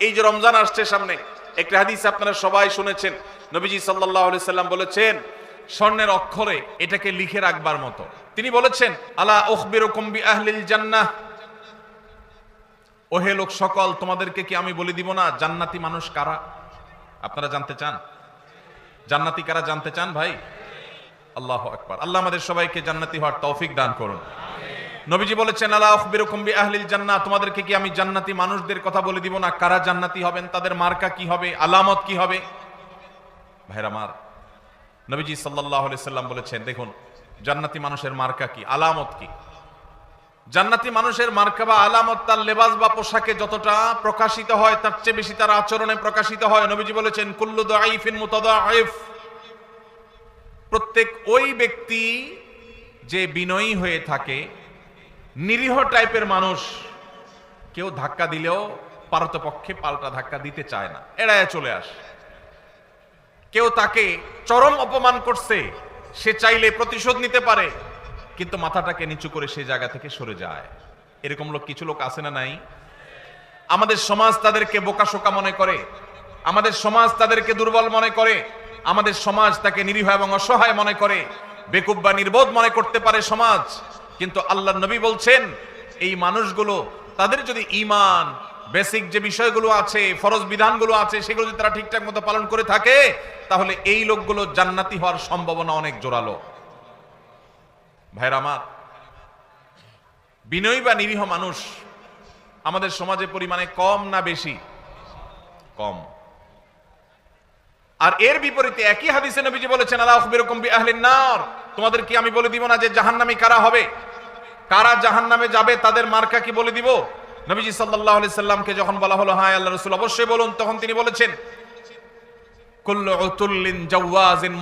এই যে রমজান আসছে সামনে, একটা হাদিস আপনারা সবাই শুনেছেন। নবীজি সাল্লাহ সাল্লাম বলেছেন, স্বর্ণের অক্ষরে এটাকে লিখে রাখবার মতো। তিনি বলেছেন, আলা ওখবির কম্বি ওহে লোক সকল, তোমাদেরকে কি আমি বলে দিব না, জান্নাতি মানুষ কারা? আপনারা জানতে চান? জান্নাতি কারা জানতে চান ভাই? আল্লাহ আকবার। আল্লাহ আমাদের সবাইকে জান্নাতি হওয়ার তৌফিক দান করুন। নবীজি বলেছেন, আলা আখবিরুকুম বি আহলিল জান্নাহ তোমাদেরকে কি আমি জান্নাতি মানুষদের কথা বলে দিব না? কারা জান্নাতি হবেন? তাদের মার্কা কি হবে? আলামত কি হবে? ভাইরা আমার, নবীজি সাল্লাল্লাহু আলাইহি সাল্লাম বলেছেন, দেখুন, জান্নাতি মানুষের মার্কা কি? আলামত কি? জান্নাতি মানুষের মার্কা বা আলামত তার লেবাস বা পোশাকে যতটা প্রকাশিত হয়, তার চেয়ে বেশি তার আচরণে প্রকাশিত হয়। নবীজি বলেছেন, কুল্লু দাইফিন মুতাদাইফ প্রত্যেক ওই ব্যক্তি যে বিনয়ী হয়ে থাকে নিরীহ টাইপের মানুষ। কেউ ধাক্কা দিলেও পারতপক্ষে পাল্টা ধাক্কা দিতে চায় না। এড়ায় চলে আস। কেউ তাকে চরম অপমান করছে, সে চাইলে প্রতিশোধ নিতে পারে, কিন্তু মাথাটাকে নিচু করে সে জায়গা থেকে সরে যায়। এরকম লোক কিছু লোক আছে না নাই? আমাদের সমাজ তাদেরকে বোকাশোকা মনে করে, আমাদের সমাজ তাদেরকে দুর্বল মনে করে, আমাদের সমাজ তাকে নিরীহ এবং অসহায় মনে করে, বেকুব বা নির্বোধ মনে করতে পারে সমাজ। কিন্তু আল্লাহ নবী বলছেন, এই মানুষগুলো, তাদের যদি ইমান বেসিক যে বিষয়গুলো আছে, ফরজ বিধানগুলো আছে, সেগুলো যদি তারা ঠিকঠাক মতো পালন করে থাকে, তাহলে এই লোকগুলো জান্নাতি হওয়ার সম্ভাবনা অনেক জোরালো। ভাইরা আমার, বিনয়ী বা নিরীহ মানুষ আমাদের সমাজে পরিমাণে কম না বেশি? কম। আর এর বিপরীতে একই হাদিসে নবীজি বলেছেন আল্লাহ আখবিরকুম বি আহলিন নার। তোমাদের কি আমি বলে দিব না যে জাহান্নামী কারা হবে? কারা জাহান্নামে যাবে, তাদের মার্কা কি বলে দিব? নবীজি আলাইহি সাল্লামকে যখন বলা হলো হ্যাঁ আল্লাহ রসুল, অবশ্যই বলুন, তখন তিনি বলেছেন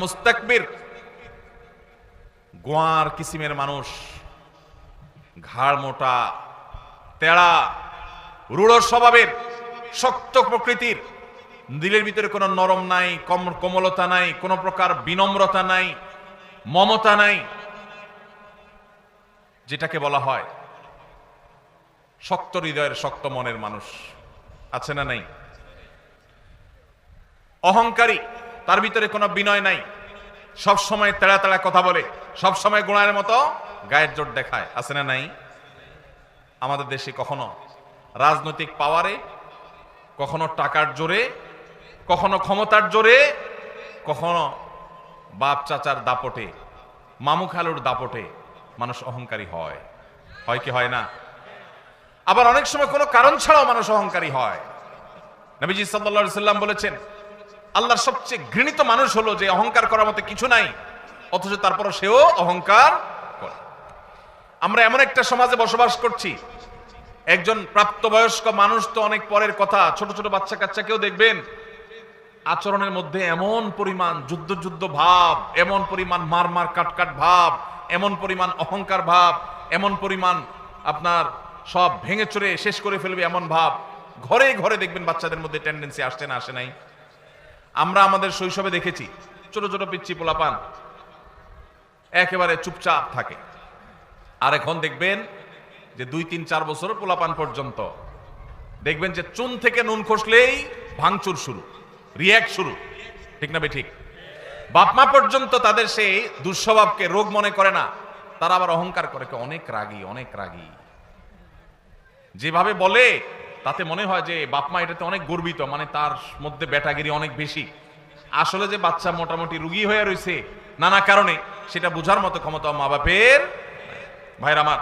মুস্তাকবির। গোয়ার কিসিমের মানুষ, ঘাড় মোটা, তেড়া রূঢ় স্বভাবের, শক্ত প্রকৃতির। দিলের ভিতরে কোনো নরম নাই, কম, কোমলতা নাই, কোনো প্রকার বিনম্রতা নাই। মমতা নাই, যেটাকে বলা হয় শক্ত হৃদয়ের শক্ত মনের মানুষ, আছে না নাই? অহংকারী, তার ভিতরে কোনো বিনয় নাই। সব সময় তেড়া তেড়া কথা বলে, সব সময় গোড়ার মতো গায়ের জোর দেখায়, আছে না নাই? আমাদের দেশে কখনো রাজনৈতিক পাওয়ারে, কখনো টাকার জোরে, কখনো ক্ষমতার জোরে, কখনো বাপ চাচার দাপটে, মামু খালুর দাপটে মানুষ অহংকারী হয়। হয় কি হয় না? আবার অনেক সময় কোনো কারণ ছাড়াও মানুষ অহংকারী হয়। নবীজি সাল্লা সাল্লাম বলেছেন, আল্লাহর সবচেয়ে ঘৃণিত মানুষ হলো যে অহংকার করার মতো কিছু নাই, অথচ তারপরও সেও অহংকার করে। আমরা এমন একটা সমাজে বসবাস করছি, একজন প্রাপ্তবয়স্ক মানুষ তো অনেক পরের কথা, ছোট ছোট বাচ্চা কাচ্চাকেও দেখবেন আচরণের মধ্যে এমন পরিমাণ যুদ্ধ যুদ্ধ ভাব, এমন পরিমাণ মার মার কাট কাট ভাব, এমন পরিমাণ অহংকার ভাব, এমন পরিমাণ আপনার সব ভেঙে চড়ে শেষ করে ফেলবে এমন ভাব। ঘরে ঘরে দেখবেন বাচ্চাদের মধ্যে টেন্ডেন্সি আসছে না, আসে নাই। আমরা আমাদের শৈশবে দেখেছি, ছোট ছোট পিচ্ছি পোলাপান একেবারে চুপচাপ থাকে। আর এখন দেখবেন যে দুই, তিন, চার বছর পোলাপান পর্যন্ত। দেখবেন যে চুন থেকে নুন খসলেই ভাঙচুর শুরু। রিয়াক্ট শুরু। ঠিক না ঠিক? বাপমা পর্যন্ত তাদের সেই দুঃস্বভাবকে রোগ মনে করে না। তারা আবার অহংকার করে অনেক রাগী অনেক রাগী। যেভাবে বলে, তাতে মনে হয় যে বাপমা এটাতে অনেক গর্বিত মানে তার মধ্যে ব্যাটাগিরি অনেক বেশি। আসলে যে বাচ্চা মোটামুটি রুগী হয়ে রয়েছে নানা কারণে সেটা বোঝার মতো ক্ষমতা মা বাপের ভাইর আমার,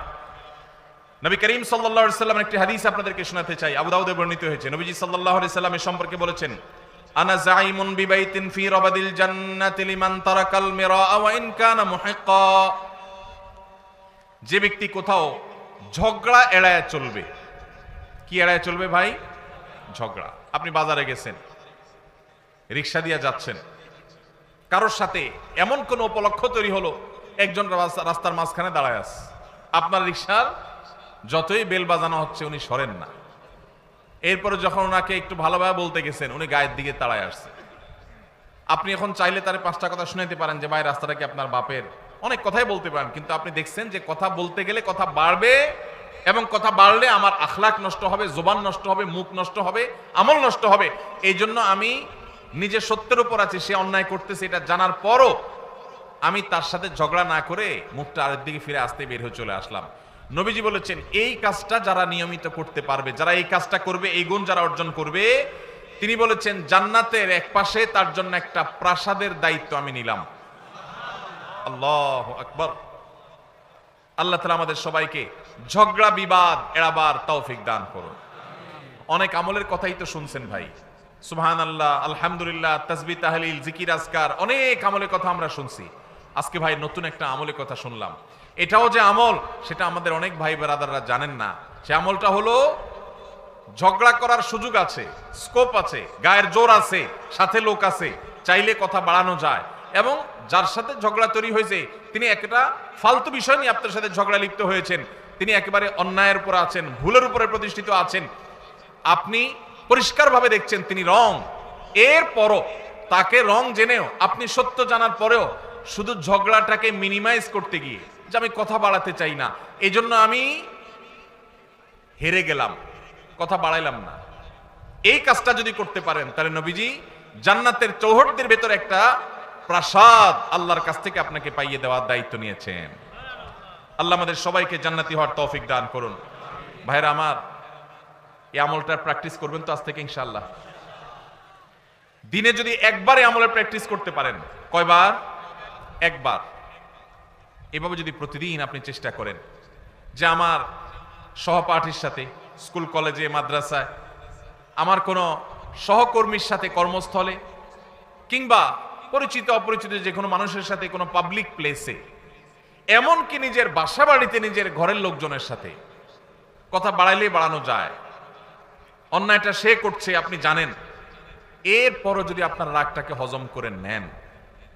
নবী করিম আলাইহি সাল্লাম একটি হাদিস আপনাদেরকে শোনাতে চাই। আবু দাউদে বর্ণিত হয়েছে। নবীজি আলাইহি সাল্লামের সম্পর্কে বলেছেন আনা জাইমুন বিবাইতিন ফি রাবাদিল জান্নাতি লিমান তারাকাল মিরা ওয়া ইন কানা মুহিক্কা। যে ব্যক্তি কোথাও ঝগড়া এড়ায় চলবে, কি এড়ায় চলবে ভাই? ঝগড়া। আপনি বাজারে গেছেন, রিক্সা দিয়ে যাচ্ছেন, কারোর সাথে এমন কোন উপলক্ষ তৈরি হলো, একজন রাস্তার মাঝখানে দাঁড়ায় আছে। আপনার রিক্সার যতই বেল বাজানো হচ্ছে উনি সরেন না। এরপরে যখন ওনাকে একটু ভালোভাবে বলতে গেছেন, উনি গায়ের দিকে তাড়ায় আসছে। আপনি এখন চাইলে তার পাঁচটা কথা শুনাইতে পারেন যে, ভাই, রাস্তাটা কি আপনার বাপের? অনেক কথাই বলতে পারেন, কিন্তু আপনি দেখছেন যে, কথা বলতে গেলে কথা বাড়বে এবং কথা বাড়লে আমার আখলাক নষ্ট হবে, জোবান নষ্ট হবে, মুখ নষ্ট হবে, আমল নষ্ট হবে। এই জন্য আমি নিজে সত্যের উপর আছি, সে অন্যায় করতেছে, এটা জানার পরও আমি তার সাথে ঝগড়া না করে মুখটা আরেক দিকে ফিরে আসতে বের হয়ে চলে আসলাম। নবীজি বলেছেন, এই কাজটা যারা নিয়মিত করতে পারবে, যারা এই কাজটা করবে, এই গুণ যারা অর্জন করবে, তিনি বলেছেন, জান্নাতের এক পাশে তার জন্য একটা প্রাসাদের দায়িত্ব আমি নিলাম। আল্লাহ আকবর। আল্লাহ তালা আমাদের সবাইকে ঝগড়া, বিবাদ এড়াবার তৌফিক দান করুন। অনেক আমলের কথাই তো শুনছেন ভাই। সুবহান আল্লাহ আলহামদুলিল্লাহ তাসবি তাহলিল, জিকির, আজকার, অনেক আমলের কথা আমরা শুনছি। আজকে ভাই নতুন একটা আমলের কথা শুনলাম। এটাও যে আমল, সেটা আমাদের অনেক ভাই বেরাদাররা জানেন না। সে আমলটা হলো, ঝগড়া করার সুযোগ আছে স্কোপ আছে, গায়ের জোর আছে, সাথে লোক আছে, চাইলে কথা বাড়ানো যায়। এবং যার সাথে ঝগড়া তৈরি হয়েছে, তিনি একটা ফালতু বিষয় নিয়ে আপনার সাথে ঝগড়া লিপ্ত হয়েছেন। তিনি একেবারে অন্যায়ের উপর আছেন, ভুলের উপরে প্রতিষ্ঠিত আছেন। আপনি পরিষ্কারভাবে দেখছেন তিনি রং। এরপরও তাকে রং জেনেও, আপনি সত্য জানার পরেও শুধু ঝগড়াটাকে মিনিমাইজ করতে গিয়ে যে আমি কথা বাড়াতে চাই না এই জন্য আমি হেরে গেলাম, কথা বাড়াইলাম না। এই কাজটা যদি করতে পারেন, তাহলে নবীজি জান্নাতের চৌহটদের ভেতর একটা প্রাসাদ আল্লাহর কাছ থেকে আপনাকে পাইয়ে দেওয়ার দায়িত্ব নিয়েছেন। আল্লাহ আমাদের সবাইকে জান্নাতি হওয়ার তৌফিক দান করুন। ভাইরা আমার, এই আমলটার প্র্যাকটিস করবেন তো আজ থেকে ইনশাল্লাহ দিনে যদি একবারে আমলের প্র্যাকটিস করতে পারেন, কয়বার? একবার। এভাবে যদি প্রতিদিন আপনি চেষ্টা করেন, যে আমার সহপাঠীর সাথে, স্কুল কলেজে, মাদ্রাসায়, আমার কোনো সহকর্মীর সাথে কর্মস্থলে, কিংবা পরিচিত, অপরিচিত যে কোনো মানুষের সাথে, কোনো পাবলিক প্লেসে এমনকি নিজের বাসা বাড়িতে নিজের ঘরের লোকজনের সাথে, কথা বাড়াইলে বাড়ানো যায়। অন্যায়টা সে করছে, আপনি জানেন। এরপরও যদি আপনার রাগটাকে হজম করে নেন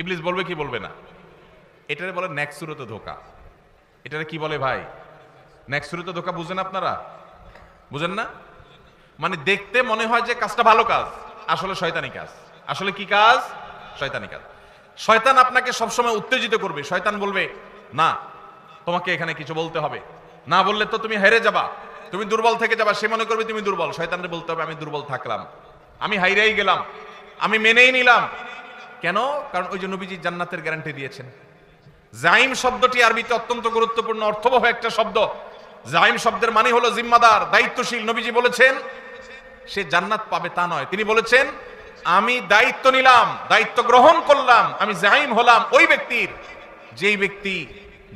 ইবলিস বলবে কি বলবে না? এটারে বলে ন্যাকসুরত ধোকা। এটারে কি বলে ভাই? ন্যাকসুরত ধোকা বুঝেন আপনারা? বুঝেন না? মানে দেখতে মনে হয় যে কাজটা ভালো কাজ, আসলে শয়তানি কাজ। আসলে কি কাজ? শয়তানি কাজ। শয়তান আপনাকে সবসময় উত্তেজিত করবে। শয়তান বলবে, না, তোমাকে এখানে কিছু বলতে হবে। না বললে তো তুমি হেরে যাবা। তুমি দুর্বল থেকে যাবা। সে মনে করবে তুমি দুর্বল। শয়তানরে বলতে হবে, আমি দুর্বল থাকলাম। আমি হাইরাই গেলাম। আমি মেনেই নিলাম। কেন? কারণ ওই যে নবীজি জান্নাতের গ্যারান্টি দিয়েছেন। জাইম শব্দটি আরবিতে অত্যন্ত গুরুত্বপূর্ণ, অর্থবহ একটা শব্দ। জাইম শব্দের মানে হলো জিম্মাদার, দায়িত্বশীল। নবীজি বলেছেন, সে জান্নাত পাবে তা নয়। তিনি বলেছেন, আমি দায়িত্ব নিলাম, দায়িত্ব গ্রহণ করলাম, আমি জাইম হলাম ওই ব্যক্তির। যেই ব্যক্তি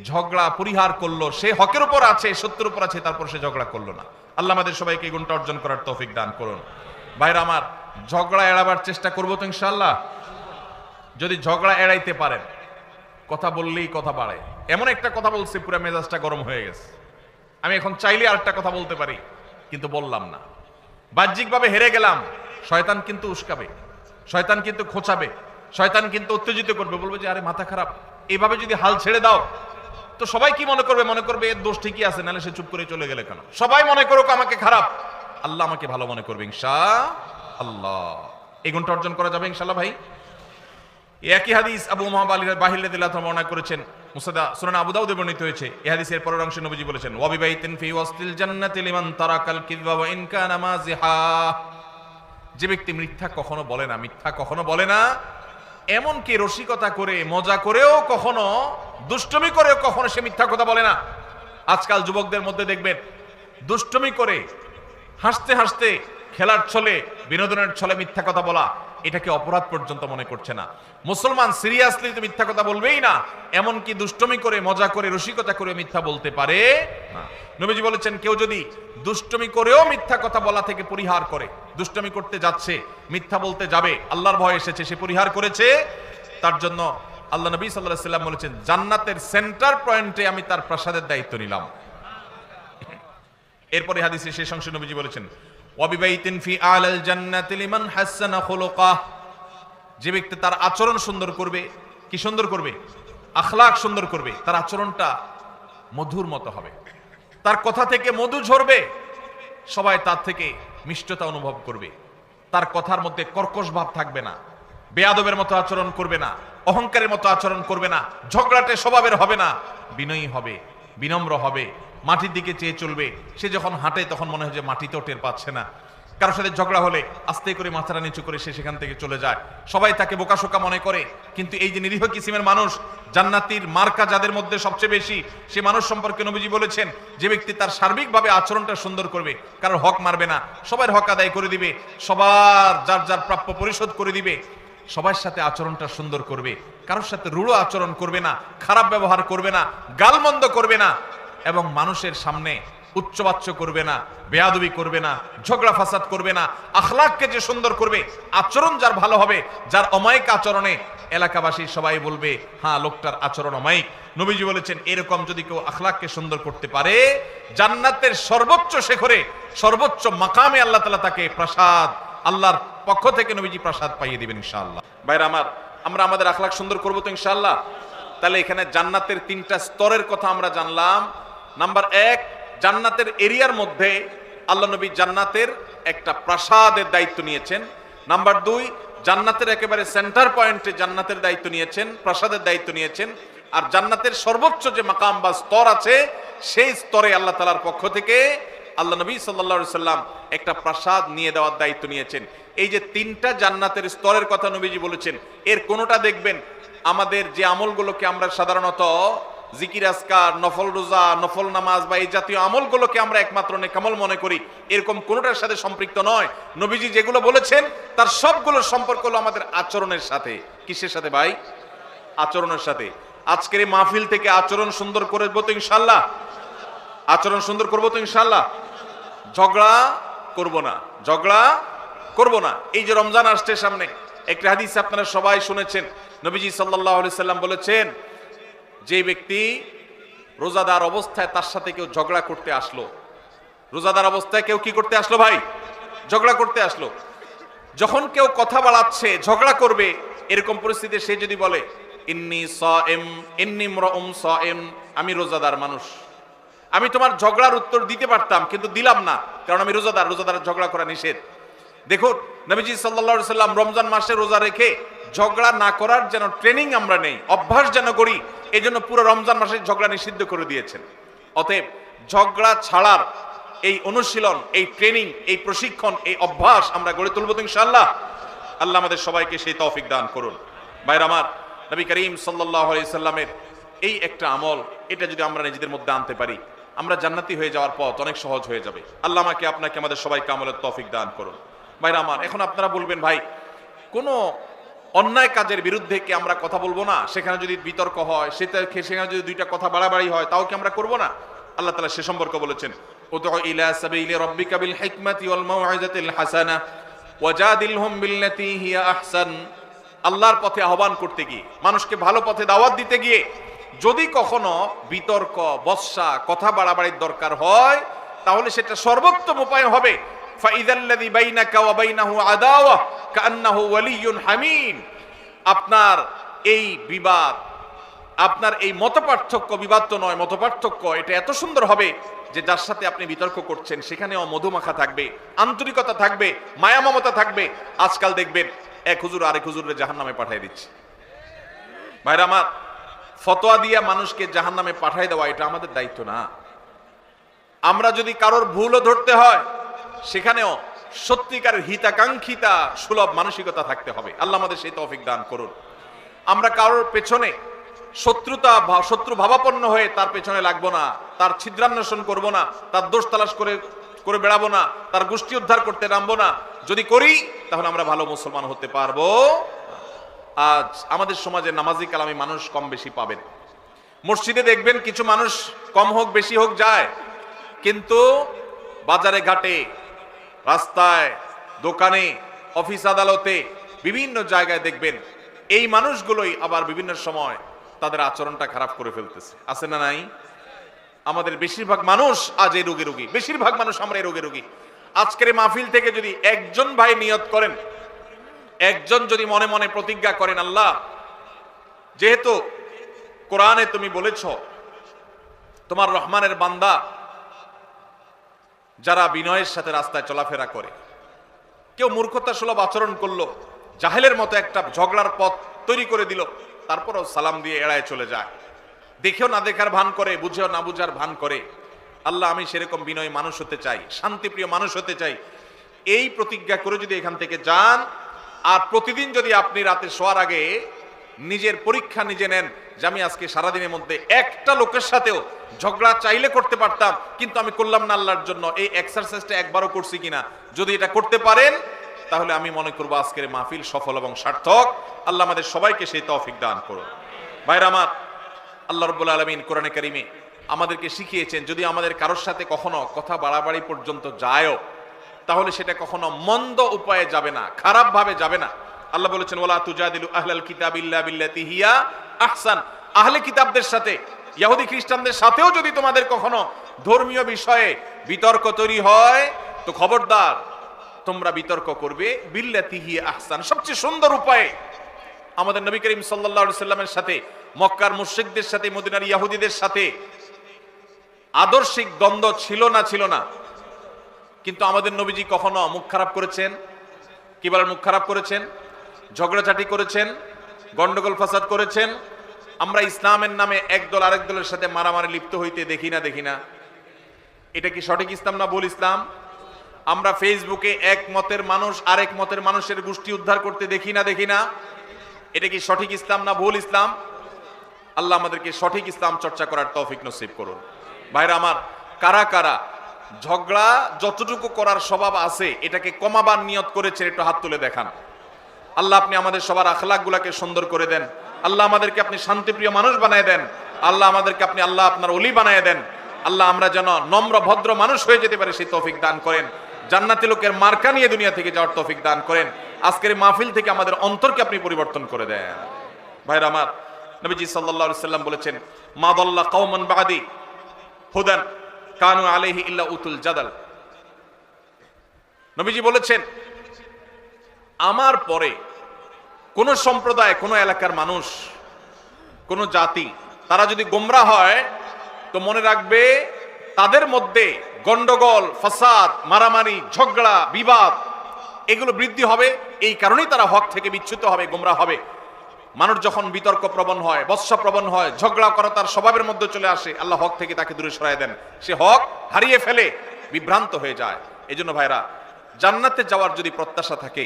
ঝগড়া পরিহার করল, সে হকের উপর আছে, সত্যের উপর আছে, তারপর সে ঝগড়া করল না। আল্লাহ আমাদের সবাইকে এই গুণটা অর্জন করার তৌফিক দান করুন। ভাইরা আমার, ঝগড়া এড়াবার চেষ্টা করব তো ইনশাল্লাহ যদি ঝগড়া এড়াইতে পারেন, কথা বললেই কথা বাড়ে। এমন একটা কথা বলছে, পুরো মেজাজটা গরম হয়ে গেছে। আমি এখন চাইলে আরেকটা কথা বলতে পারি, কিন্তু বললাম না। বাহ্যিকভাবে হেরে গেলাম, শয়তান কিন্তু উস্কাবে, শয়তান কিন্তু খোঁচাবে, শয়তান কিন্তু উত্তেজিত করবে, বলবে যে, আরে, মাথা খারাপ। এইভাবে যদি হাল ছেড়ে দাও, তো সবাই কি মনে করবে? মনে করবে, এর দোষ ঠিকই আছে, নাহলে সে চুপ করে চলে গেলে কেন? সবাই মনে করুক আমাকে খারাপ। আল্লাহ আমাকে ভালো মনে করবে, ইনশা আল্লাহ। এই গুণটা অর্জন করা যাবে ইনশাল্লাহ ভাই? একই হাদিস আবু মাহাব আলী বাহিল্লাহ বর্ণনা করেছেন। মুসাদা সুরান আবু দাউদে বর্ণিত হয়েছে। এই হাদিসের পরের অংশে নবীজি বলেছেন ওয়াবিবাইতিন ফি ওয়াসতিল জান্নাতি লিমান তারাকাল কিযবা ওয়া ইন কানা মাযিহা। যে ব্যক্তি মিথ্যা কখনো বলে না, মিথ্যা কখনো বলে না, এমনকি রসিকতা করে, মজা করেও কখনো, দুষ্টমি করেও কখনো সে মিথ্যা কথা বলে না। আজকাল যুবকদের মধ্যে দেখবেন, দুষ্টমি করে হাসতে হাসতে খেলার ছলে, বিনোদনের ছলে মিথ্যা কথা বলা এটাকে অপরাধ পর্যন্ত মনে করছে না। মুসলমান সিরিয়াসলি তো মিথ্যা কথা বলবেই না। এমনকি দুষ্টমি করে, মজা করে, রসিকতা করে মিথ্যা বলতে পারে না। নবীজি বলেছেন, কেউ যদি দুষ্টমি করেও মিথ্যা কথা বলা থেকে পরিহার করে, দুষ্টমি করতে যাচ্ছে, মিথ্যা বলতে যাবে, আল্লাহর ভয় এসেছে, সে পরিহার করেছে, তার জন্য আল্লাহ নবী সাল্লাহ সাল্লাম বলেছেন, জান্নাতের সেন্টার পয়েন্টে আমি তার প্রাসাদের দায়িত্ব নিলাম। এরপরে হাদিসে শেষ অংশে নবীজি বলেছেন ফি যে ব্যক্তি তার আচরণ সুন্দর করবে, কি সুন্দর করবে? আখলাক সুন্দর করবে, তার আচরণটা মধুর মতো হবে। তার কথা থেকে মধু ঝরবে, সবাই তার থেকে মিষ্টতা অনুভব করবে। তার কথার মধ্যে কর্কশ ভাব থাকবে না, বেয়াদবের মতো আচরণ করবে না, অহংকারের মতো আচরণ করবে না, ঝগড়াটে স্বভাবের হবে না, বিনয়ী হবে, বিনম্র হবে মাটির দিকে চেয়ে চলবে। সে যখন হাঁটে, তখন মনে হয় যে মাটিতেও টের পাচ্ছে না। কারোর সাথে ঝগড়া হলে আস্তে করে মাথাটা নিচু করে সে সেখান থেকে চলে যায়। সবাই তাকে বোকাশোকা মনে করে। কিন্তু এই যে নিরীহ কিসিমের মানুষ, জান্নাতির মার্কা যাদের মধ্যে সবচেয়ে বেশি, সে মানুষ সম্পর্কে নবীজি বলেছেন, যে ব্যক্তি তার সার্বিকভাবে আচরণটা সুন্দর করবে, কারোর হক মারবে না। সবার হক আদায় করে দিবে, সবার যার যার প্রাপ্য পরিশোধ করে দিবে। সবার সাথে আচরণটা সুন্দর করবে। কারোর সাথে রূঢ় আচরণ করবে না, খারাপ ব্যবহার করবে না, গালমন্দ করবে না। এবং মানুষের সামনে উচ্চবাচ্য করবে না, বেয়াদবি করবে না, ঝগড়া ফাসাদ করবে না, আখলাককে যে সুন্দর করবে, আচরণ যার ভালো হবে, যার অমায়িক আচরণে এলাকাবাসী সবাই বলবে হ্যাঁ লোকটার আচরণ অমায়িক। নবীজি বলেছেন, এরকম যদি কেউ আখলাককে সুন্দর করতে পারে, জান্নাতের সর্বোচ্চ শেখরে, সর্বোচ্চ মাকামে আল্লাহ তালা তাকে প্রসাদ, আল্লাহর পক্ষ থেকে নবীজি প্রসাদ পাইয়ে দিবেন ইনশাআল্লাহ। বাইরে আমার, আমরা আমাদের আখলাক সুন্দর করব তো ইনশাআল্লাহ? তাহলে এখানে জান্নাতের তিনটা স্তরের কথা আমরা জানলাম। নাম্বার এক, জান্নাতের এরিয়ার মধ্যে আল্লাহ নবী জান্নাতের একটা প্রাসাদের দায়িত্ব নিয়েছেন। নাম্বার দুই, জান্নাতের একেবারে সেন্টার পয়েন্টে জান্নাতের দায়িত্ব নিয়েছেন, প্রাসাদের দায়িত্ব নিয়েছেন। আর জান্নাতের সর্বোচ্চ যে মাকাম বা স্তর আছে, সেই স্তরে আল্লাহ তালার পক্ষ থেকে আল্লাহ নবী সাল্লা সাল্লাম একটা প্রাসাদ নিয়ে দেওয়ার দায়িত্ব নিয়েছেন। এই যে তিনটা জান্নাতের স্তরের কথা নবীজি বলেছেন, এর কোনোটা দেখবেন? আমাদের যে আমলগুলোকে আমরা সাধারণত জিকির আসকার নফল রোজা, নফল নামাজ বা এই জাতীয় আমলগুলোকে আমরা একমাত্র নেকামল মনে করি। এরকম কোনোটার সাথে সম্পৃক্ত নয়। নবীজি যেগুলো বলেছেন, তার সবগুলোর সম্পর্ক হলো আমাদের আচরণের সাথে। কিসের সাথে ভাই? আচরণের সাথে। আজকের এই মাহফিল থেকে আচরণ সুন্দর করব তো ইনশাল্লাহ আচরণ সুন্দর করব তো ইনশাল্লাহ ঝগড়া করব না। ঝগড়া করব না। এই যে রমজান আসছে সামনে, একটা হাদিস আপনারা সবাই শুনেছেন। নবীজি সাল্লাহ সাল্লাম বলেছেন যে ব্যক্তি রোজাদার অবস্থায় তার সাথে কেউ ঝগড়া করতে আসলো, রোজাদার অবস্থায় কেউ কি করতে আসলো ভাই? ঝগড়া করতে আসলো। যখন কেউ কথা বাড়াচ্ছে, ঝগড়া করবে, এরকম পরিস্থিতিতে সে যদি বলে, ইন্নি স এম ইন্নি মরম স এম আমি রোজাদার মানুষ। আমি তোমার ঝগড়ার উত্তর দিতে পারতাম, কিন্তু দিলাম না, কারণ আমি রোজাদার রোজাদার ঝগড়া করা নিষেধ। দেখুন, নবীজি সাল্লা সাল্লাম রমজান মাসে রোজা রেখে ঝগড়া না করার যেন ট্রেনিং আমরা নেই, অভ্যাস যেন করি এই জন্য পুরো রমজান মাসে ঝগড়া নিষিদ্ধ করে দিয়েছেন। অতএব ঝগড়া ছাড়ার এই অনুশীলন, এই ট্রেনিং এই প্রশিক্ষণ, এই অভ্যাস আমরা গড়ে তুলব তো ইনশাল্লাহ আল্লাহ আমাদের সবাইকে সেই তৌফিক দান করুন। বাইর আমার, নবী করিম সাল্লাহ এই একটা আমল, এটা যদি আমরা নিজেদের মধ্যে আনতে পারি, আমরা জান্নাতি হয়ে যাওয়ার পথ অনেক সহজ হয়ে যাবে। আল্লাহ আমাকে আপনাকে আমাদের সবাইকে আমলের তৌফিক দান করুন। ভাইরা আমার, এখন আপনারা বলবেন, ভাই, কোনো অন্যায় কাজের বিরুদ্ধে কি আমরা কথা বলব না? সেখানে যদি বিতর্ক হয়, সেটা সেখানে যদি দুইটা কথা বাড়াবাড়ি হয়, তাও কি আমরা করব না? আল্লাহ তালা সে সম্পর্কে বলেছেন আল্লাহর পথে আহ্বান করতে গিয়ে, মানুষকে ভালো পথে দাওয়াত দিতে গিয়ে, যদি কখনো বিতর্ক, বর্ষা, কথা বাড়াবাড়ির দরকার হয়, তাহলে সেটা সর্বোত্তম উপায় হবে। ফাইদাল্লাযী বাইনাকা ওয়া বাইনাহু আদাওয়া কান্নাহু ওয়ালিয়্যুন হামিম আপনার এই বিবাদ, আপনার এই মতপার্থক্য, বিবাদ তো নয়, মতপার্থক্য এটা এত সুন্দর হবে যে যার সাথে আপনি বিতর্ক করছেন, সেখানেও মধুমাখা থাকবে, আন্তরিকতা থাকবে মায়া মমতা থাকবে। আজকাল দেখবেন এক হুজুর আরেক হুজুরের জাহান নামে পাঠিয়ে দিচ্ছে। ভাইরা আমার, ফতোয়া দিয়া মানুষকে জাহান নামে পাঠাই দেওয়া এটা আমাদের দায়িত্ব না। আমরা যদি কারোর ভুলও ধরতে হয় সেখানেও সত্যিকারের হিতাকাঙ্ক্ষিতা সুলভ মানসিকতা থাকতে হবে। আল্লাহ আমাদের সেই তৌফিক দান করুন। আমরা কারোর পেছনে শত্রুতা শত্রু ভাবাপন্ন হয়ে তার পেছনে লাগবো না, তার ছিদ্রান্বেষণ করব না, তার দোষ তালাশ করে করে বেড়াবো না, তার গোষ্ঠী উদ্ধার করতে নামবো না। যদি করি, তাহলে আমরা ভালো মুসলমান হতে পারব। আজ আমাদের সমাজে নামাজি কালামি মানুষ কম বেশি পাবেন। মসজিদে দেখবেন কিছু মানুষ কম হোক, বেশি হোক যায়। কিন্তু বাজারে ঘাটে রাস্তায়, দোকানে, অফিস আদালতে, বিভিন্ন জায়গায় দেখবেন এই মানুষগুলোই আবার বিভিন্ন সময় তাদের আচরণটা খারাপ করে ফেলতেছে। আছে না নাই? আমাদের বেশিরভাগ মানুষ আজ এই রোগে রোগী। বেশিরভাগ মানুষ আমরা এই রোগে রোগী। আজকের মাহফিল থেকে যদি একজন ভাই নিয়ত করেন, একজন যদি মনে মনে প্রতিজ্ঞা করেন, আল্লাহ, যেহেতু কোরআনে তুমি বলেছ, তোমার রহমানের বান্দা যারা বিনয়ের সাথে রাস্তায় চলাফেরা করে। কেউ মূর্খতা সুলভ আচরণ করল, জাহেলের মতো একটা ঝগড়ার পথ তৈরি করে দিল, তারপরও সালাম দিয়ে এড়ায় চলে যায়। দেখেও না দেখার ভান করে, বুঝেও না বুঝার ভান করে। আল্লাহ, আমি সেরকম বিনয় মানুষ হতে চাই, শান্তিপ্রিয় মানুষ হতে চাই। এই প্রতিজ্ঞা করে যদি এখান থেকে যান, আর প্রতিদিন যদি আপনি রাতে শোয়ার আগে নিজের পরীক্ষা নিজে নেন। যে আমি আজকে সারাদিনের মধ্যে একটা লোকের সাথেও ঝগড়া চাইলে করতে পারতাম, কিন্তু আমি করলাম না আল্লাহর জন্য। এই এক্সারসাইজটা একবারও করছি কিনা? যদি এটা করতে পারেন, তাহলে আমি মনে করব আজকের মাহফিল সফল এবং সার্থক। আল্লাহ আমাদের সবাইকে সেই তৌফিক দান করুন। ভাইরা আমার, আল্লাহ রব্বুল আলমিন কোরআনে কারিমে আমাদেরকে শিখিয়েছেন, যদি আমাদের কারোর সাথে কখনো কথা বাড়াবাড়ি পর্যন্ত যায়ও, তাহলে সেটা কখনো মন্দ উপায়ে যাবে না খারাপ ভাবে যাবে না। আল্লাহ বলেছেন ওলা তুজাদিলু আহলাল কিতাব ইল্লা বিল্লাতি হিয়া আহসান। আহলে কিতাবদের সাথে ইহুদি খ্রিস্টানদের সাথেও যদি তোমাদের কখনো ধর্মীয় বিষয়ে বিতর্ক তৈরি হয়, তো খবরদার, তোমরা বিতর্ক করবে বিল্লাতি হিয়া আহসান। সবচেয়ে সুন্দর উপায়ে আমাদের নবী করিম সাল্লাল্লাহু সাল্লামের সাথে, মক্কার মুশরিকদের সাথে, মদিনার ইয়াহুদীদের সাথে আদর্শিক দ্বন্দ্ব ছিল না ছিল না। কিন্তু আমাদের নবীজি কখনো মুখ খারাপ করেছেন? কি বলেন, মুখ খারাপ করেছেন? ঝগড়াঝাটি করেছেন, গন্ডগোল ফাসাদ করেছেন। আমরা ইসলামের নামে এক দল আরেক দলের সাথে মারামারি লিপ্ত হইতে দেখি না দেখি না। এটা কি সঠিক ইসলাম না ভুল ইসলাম? আমরা ফেসবুকে এক মতের মানুষ, আরেক মতের মানুষের গোষ্ঠী উদ্ধার করতে দেখি না দেখি না। এটা কি সঠিক ইসলাম না ভুল ইসলাম? আল্লাহ আমাদেরকে সঠিক ইসলাম চর্চা করার তৌফিক নসিব করুন। ভাইরা আমার, কারা কারা ঝগড়া যতটুকু করার স্বভাব আছে, এটাকে কমাবার নিয়ত করেছেন, একটু হাত তুলে দেখান। আল্লাহ আপনি আমাদের সবার আখলাকগুলাকে সুন্দর করে দেন। আল্লাহ আমাদেরকে আপনি শান্তিপ্রিয় মানুষ বানায় দেন। আল্লাহ আমাদেরকে আপনি আল্লাহ আপনার অলি বানায় দেন। আল্লাহ আমরা যেন নম্র, ভদ্র মানুষ হয়ে যেতে পারি, সেই তৌফিক দান করেন। জান্নাতি লোকের মার্কা নিয়ে দুনিয়া থেকে যাওয়ার তৌফিক দান করেন। আজকের মাহফিল থেকে আমাদের অন্তরকে আপনি পরিবর্তন করে দেন। ভাইরা আমার, নবীজি আলাইহি সাল্লাম বলেছেন, মা দাল্লা কওমান বাদি হুদান কানু আলাইহি ইল্লা উতুল জাদাল। নবীজি বলেছেন আমার পরে কোন সম্প্রদায়, কোন এলাকার মানুষ, কোন জাতি, তারা যদি গোমরা হয়, তো মনে রাখবে তাদের মধ্যে গন্ডগোল, ফাসাদ, মারামারি, ঝগড়া, বিবাদ এগুলো বৃদ্ধি হবে। এই কারণেই তারা হক থেকে বিচ্যুত হবে, গোমরা হবে। মানুষ যখন বিতর্ক প্রবণ হয় বৎসা প্রবণ হয়, ঝগড়া করা তার স্বভাবের মধ্যে চলে আসে, আল্লাহ হক থেকে তাকে দূরে সরাই দেন। সে হক হারিয়ে ফেলে, বিভ্রান্ত হয়ে যায়। এই জন্য ভাইরা, জান্নাতে যাওয়ার যদি প্রত্যাশা থাকে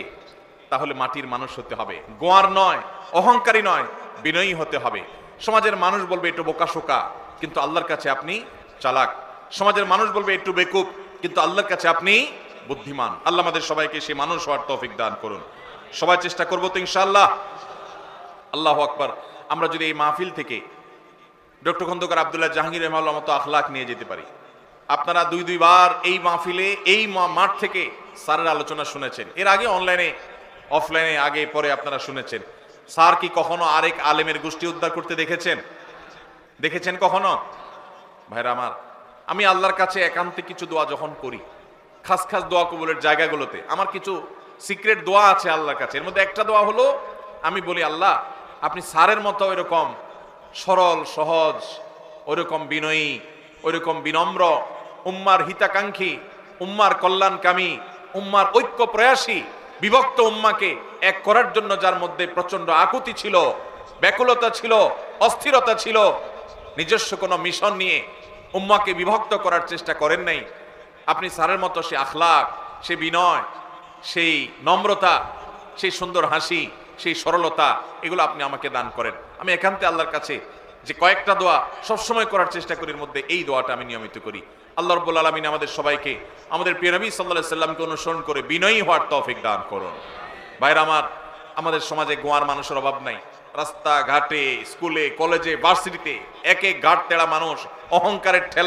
তাহলে মাটির মানুষ হতে হবে। গোয়ার নয়, অহংকারী নয়, বিনয়ী হতে হবে। সমাজের মানুষ বলবে, একটু বোকাশোকা কিন্তু আল্লাহর কাছে আপনি চালাক। সমাজের মানুষ বলবে, একটু বেকুব, কিন্তু আল্লাহর কাছে আপনি বুদ্ধিমান। আল্লাহ আমাদের সবাইকে সেই মানুষ হওয়ার তৌফিক দান করুন। সবাই চেষ্টা করব তো ইনশাআল্লাহ। আল্লাহ আকবার। আমরা যদি এই মাহফিল থেকে ডক্টর খন্দকার আবদুল্লাহ জাহাঙ্গীর রহমাল্লাহ মতো আখলাক নিয়ে যেতে পারি। আপনারা দুই, দুইবার এই মাহফিলে, এই মাঠ থেকে স্যারের আলোচনা শুনেছেন। এর আগে অনলাইনে অফলাইনে আগে পরে আপনারা শুনেছেন। স্যার কি কখনো আরেক আলেমের গোষ্ঠী উদ্ধার করতে দেখেছেন? দেখেছেন কখনো? ভাইরা আমার, আমি আল্লাহর কাছে একান্তে কিছু দোয়া যখন করি, খাস খাস দোয়া কবুলের জায়গাগুলোতে, আমার কিছু সিক্রেট দোয়া আছে আল্লাহর কাছে। এর মধ্যে একটা দোয়া হলো, আমি বলি, আল্লাহ, আপনি স্যারের মতো এরকম সরল, সহজ, ওইরকম বিনয়ী, ওইরকম বিনম্র, উম্মার হিতাকাঙ্ক্ষী, উম্মার কল্যাণকামী, উম্মার ঐক্য প্রয়াসী বিভক্ত উম্মাকে এক করার জন্য যার মধ্যে প্রচণ্ড আকুতি ছিল, ব্যাকুলতা ছিল, অস্থিরতা ছিল, নিজস্ব কোনো মিশন নিয়ে উম্মাকে বিভক্ত করার চেষ্টা করেন নাই। আপনি স্যারের মতো সে আখলাক সে বিনয়, সেই নম্রতা, সেই সুন্দর হাসি, সেই সরলতা, এগুলো আপনি আমাকে দান করেন। আমি একান্তে আল্লাহর কাছে যে কয়েকটা দোয়া সবসময় করার চেষ্টা করি, এর মধ্যে এই দোয়াটা আমি নিয়মিত করি। আল্লাহ রব্বুল আলমিন আমাদের সবাইকে, আমাদের নবী সাল্লাহ সাল্লামকে অনুসরণ করে বিনয়ী হওয়ার তৌফিক দান করুন। বাইরে আমার, আমাদের সমাজে গোয়ার মানুষের অভাব নাই। রাস্তা ঘাটে স্কুলে, কলেজে, ভার্সিটিতে একে এক তেড়া মানুষ অহংকারের ঠেলা